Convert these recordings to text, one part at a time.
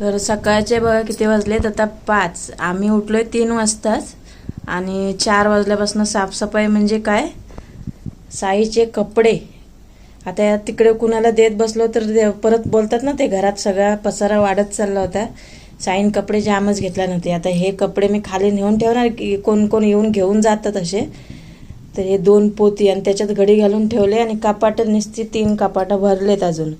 तर सकाळचे बघा किती वाजलेत. आता पाच. आम्ही उठलोय तीन वाजताच. आणि चार वाजल्यापासून साफसफाई म्हणजे काय? साईचे कपडे. आता या तिकडे कुणाला देत बसलो तर परत बोलतात ना ते घरात सगळा पसारा वाढत चालला होता. साईन कपडे जामच घेतला नव्हते. आता हे कपडे मी खाली नेऊन ठेवणार की कोण कोण येऊन घेऊन जातात असे. तर हे दोन पोती आणि त्याच्यात घडी घालून ठेवले आणि कपाटं नुसती तीन कपाटं भरलेत अजून.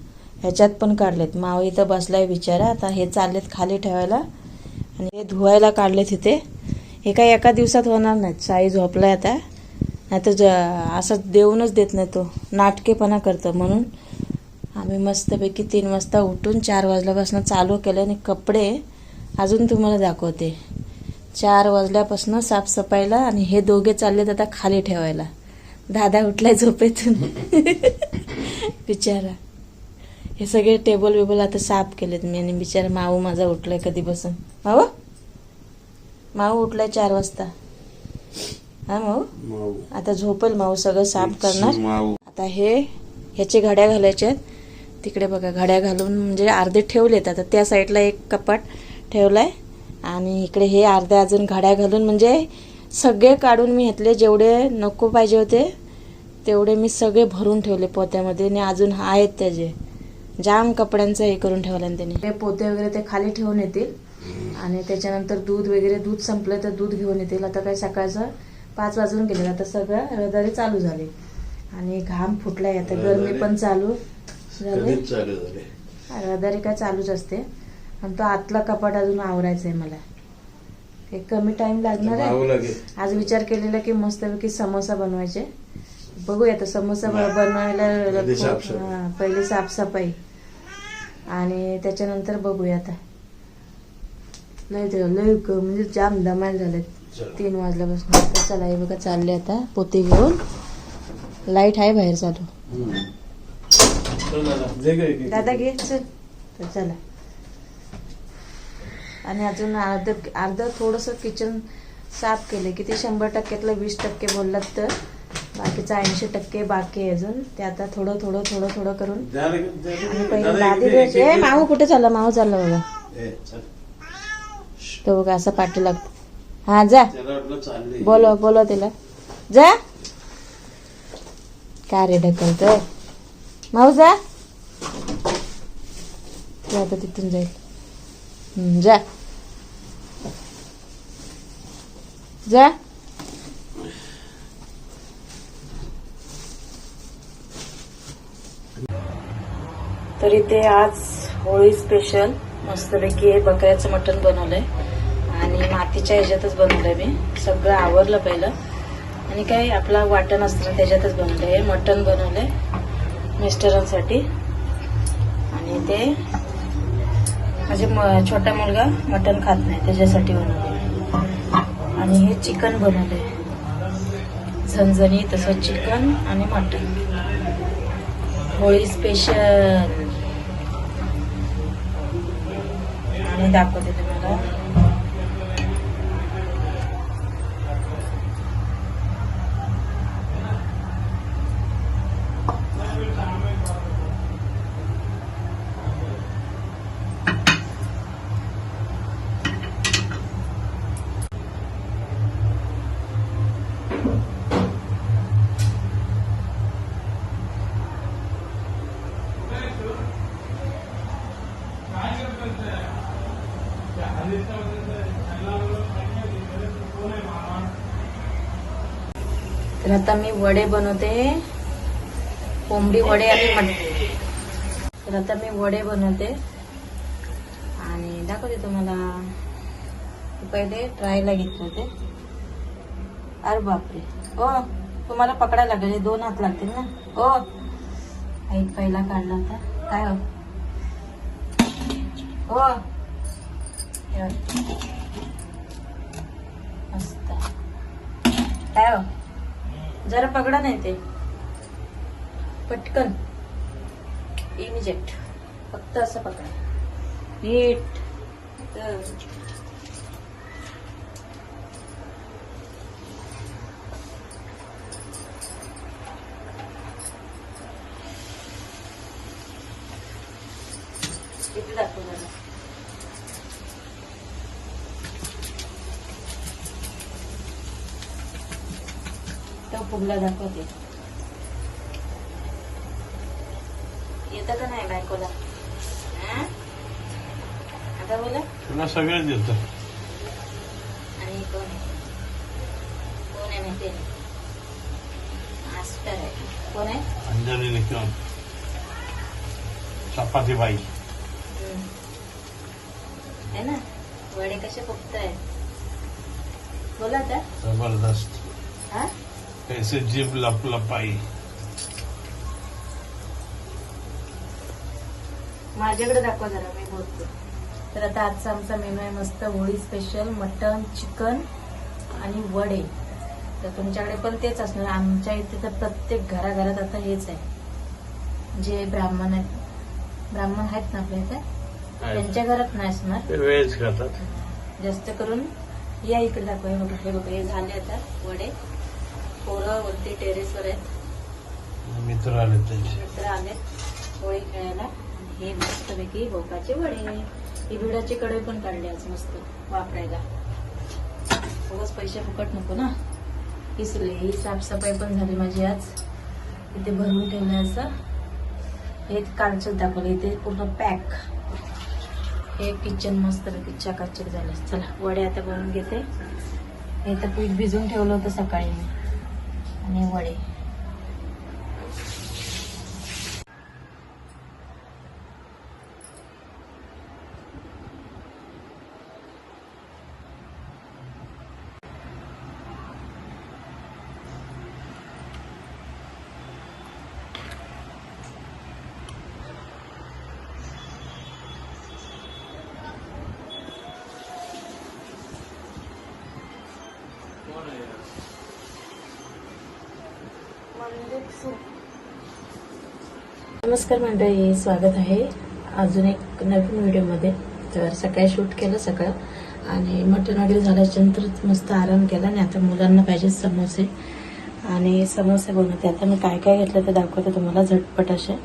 ह्याच्यात पण काढलेत. माव इथं बसलाय बिचारा. आता हे चाललेत खाली ठेवायला. आणि हे धुवायला काढलेत इथे. हे काही एका दिवसात होणार नाहीत. साई झोपलाय आता. नाही तर ज असं देऊनच देत नाही तो. नाटकेपणा करतं म्हणून. आम्ही मस्तपैकी तीन वाजता उठून चार वाजल्यापासून चालू केलं आणि कपडे अजून तुम्हाला दाखवते. चार वाजल्यापासून साफसफाईला आणि हे दोघे चाललेत आता खाली ठेवायला. दादा उठलाय झोपेतून. बिचारा. हे सगळे टेबल वेबल आता साफ केलेत मी आणि बिचारा माऊ माझा उठलाय कधीपासून. माऊ माऊ उठलाय चार वाजता. हा माऊ आता झोपेल माऊ सगळं साफ करणार. आता हे ह्याचे घड्या घालायचे आहेत. तिकडे बघा घड्या घालून म्हणजे अर्धे ठेवलेत. आता त्या साईडला एक कपाट ठेवलाय आणि इकडे हे अर्ध्या अजून घड्या घालून म्हणजे सगळे काढून मी घेतले. जेवढे नको पाहिजे होते तेवढे मी सगळे भरून ठेवले पोत्यामध्ये आणि अजून आहेत त्याचे. जाम कपड्यांचं हे करून ठेवलं त्यांनी ते पोते वगैरे ते खाली ठेवून येतील. आणि त्याच्यानंतर दूध वगैरे दूध संपलं तर दूध घेऊन येतील. आता काय सकाळचं पाच वाजून गेले. आता सगळं रहदारी चालू झाली. आणि घाम फुटलाय आता. गरमी पण चालू झाली. कधीच चालू झाले? रहदारी काय चालूच असते. आणि तो आतला कपाट अजून आवरायचा आहे मला. हे कमी टाइम लागणार आहे. लागेल. आज विचार केलेला की मस्तपैकी समोसा बनवायचे. बघूया आता समोसा बनवायला पहिली साफसफाई. आणि त्याच्यानंतर बघूया आता. लय लय म्हणजे जाम दमाल झालेत. तीन वाजल्यापासून. चला हे बघा चालले आता पोते घेऊन. लाइट आहे बाहेर चालू. दादा, घे. चल. तर चला. आणि अजून अर्ध अर्ध थोडंसं किचन साफ केलं किती? शंभर टक्क्यातलं वीस टक्के बोललात तर. बाकीचं ऐंशी टक्के बाकी आहे अजून. ते आता थोडं थोडं थोडं थोडं करून. आणि पहिले लादी द्यायची. ए माऊ कुठे चालला? माऊ चालला बघा. तो बघा असं पाठी लागतो. हा जा. बोलो बोलो तिला. जा. का रे ढकलतोय? माऊ जा. तू आता तिथून जाईल. जा. जा. तर इथे आज होळी स्पेशल मस्तपैकी हे बकऱ्याचं मटण बनवलंय. आणि मातीच्या ह्याच्यातच बनवलंय मी. सगळं आवरलं पहिलं. आणि काही आपला वाटण असतं त्याच्यातच बनवलंय. हे मटण बनवलंय मिस्टरांसाठी. आणि ते म्हणजे म- छोटा मुलगा मटण खात नाही त्याच्यासाठी बनवलं आणि हे चिकन बनवलंय. झणझणी तसं चिकन आणि मटण. होळी स्पेशल आणि दाखवते तुम्हाला तर आता मी वडे बनवते. कोंबडी वडे आणि मट तर आता मी वडे बनवते. आणि दाखवते तुम्हाला. पहिले ट्रायला घेतले होते. अरे बापरे. ओ तुम्हाला पकडायला लागेल. दोन हात लागतील ना? ओ आई पहिला काढला होता. काय हो? ओ मस्त काय जरा पकडा नाही ते. पटकन. इमिजिएट फक्त असं पकडा. नीट. इथे दाखव जरा. पुढला दाखवते. येतं का नाही बायकोला? हा? आता बोला. तुला देतं आणि कोण आहे? कोण आहे माहिती आहे? मास्टर आहे. कोण आहे? अंजली निकम. चपाती बाई हम्म. है ना? वडे कसे फुगतायत? बोला आता. जबरदस्त. हा? कैसे जीभ लपलपाई माझ्याकडे दाखवा जरा मी बोलते. तर आता आजचा आमचा मेनू आहे मस्त होळी स्पेशल मटन चिकन आणि वडे. तर तुमच्याकडे पण तेच असणार. आमच्या इथे तर प्रत्येक घराघरात आता हेच आहे. जे ब्राह्मण आहेत. ब्राह्मण आहेत ना आपल्या इथे? त्यांच्या घरात नाही असणार. ते व्हेज खातात. जास्त करून या इकडे दाखवा. हे बघा हे बघा हे झाले आता वडे. पोरं वरती टेरेसवर आहेत. मित्र आले मित्र आले होळी खेळायला. हे मस्तपैकी भोपाचे वडे. ही भिडाची कढई पण काढली आज मस्त वापरायला. उगाच पैसे फुकट नको ना. इसले ही साफसफाई पण झाली माझी आज. इथे भरून ठेवलं असं. हे कालचं दाखवलं. इथे पूर्ण पॅक. हे किचन मस्त चकाचक झालं. चला वडे आता बनवून घेते. हे तर पीठ भिजून ठेवलं होतं सकाळी मी. आणि वडे नमस्कार मंडळी स्वागत आहे. अजून एक नवीन व्हिडिओमध्ये. तर सकाळी शूट केलं सकाळ आणि मटण वगैरे झाल्याच्यानंतर मस्त आराम केला आणि आता मुलांना पाहिजे समोसे. आणि समोसे बनवते. आता मी काय काय घेतलं ते दाखवते तुम्हाला झटपट असे.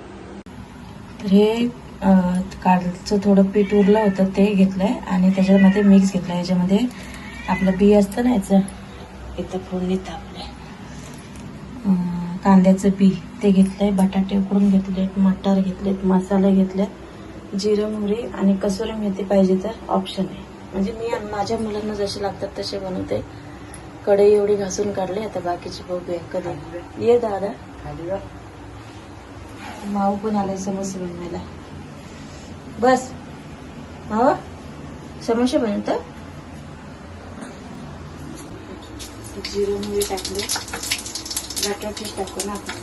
तर हे कालचं थोडं पीठ उरलं होतं ते घेतलंय आणि त्याच्यामध्ये मिक्स घेतलं याच्यामध्ये आपलं बी असतं ना याचं इथं फोडणी आपले कांद्याचं बी ते घेतलंय बटाटे उकडून घेतलेत मटार घेतलेत मसाले घेतलेत. जिरं मोहरी आणि कसुरी मेथी पाहिजे तर ऑप्शन आहे. म्हणजे मी माझ्या मुलांना जसे लागतात तसे बनवते. कढई एवढी घासून काढली आता बाकीची बघूया कधी. ये दादा. माऊ पण आलाय समोसे बनवायला. बस. मावा समोसे बनवत जिरं मोहरी टाकले. बटाटे टाकू ना आपण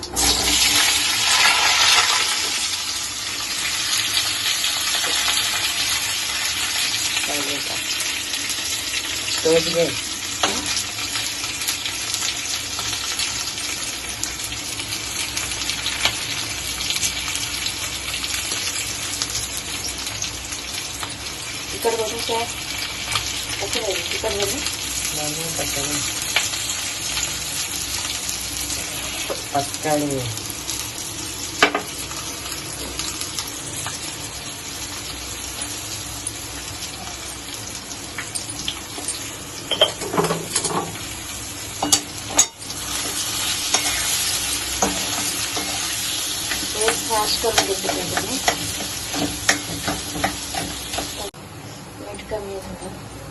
तिखट बघू काय कसं राहील तिखट बघू हे स्मॅश करून घेते त्याच्याने मीठ कमी झालं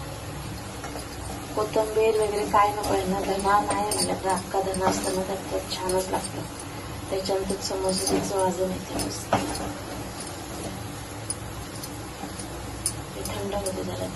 कोथिंबीर वगैरे काय नको आहे ना धना नाही म्हणलं अख्खा धना असताना तर ते म्हणजे छानच लागतं. त्याच्यानंतर समोसाची वाजून येते थंड होते जरा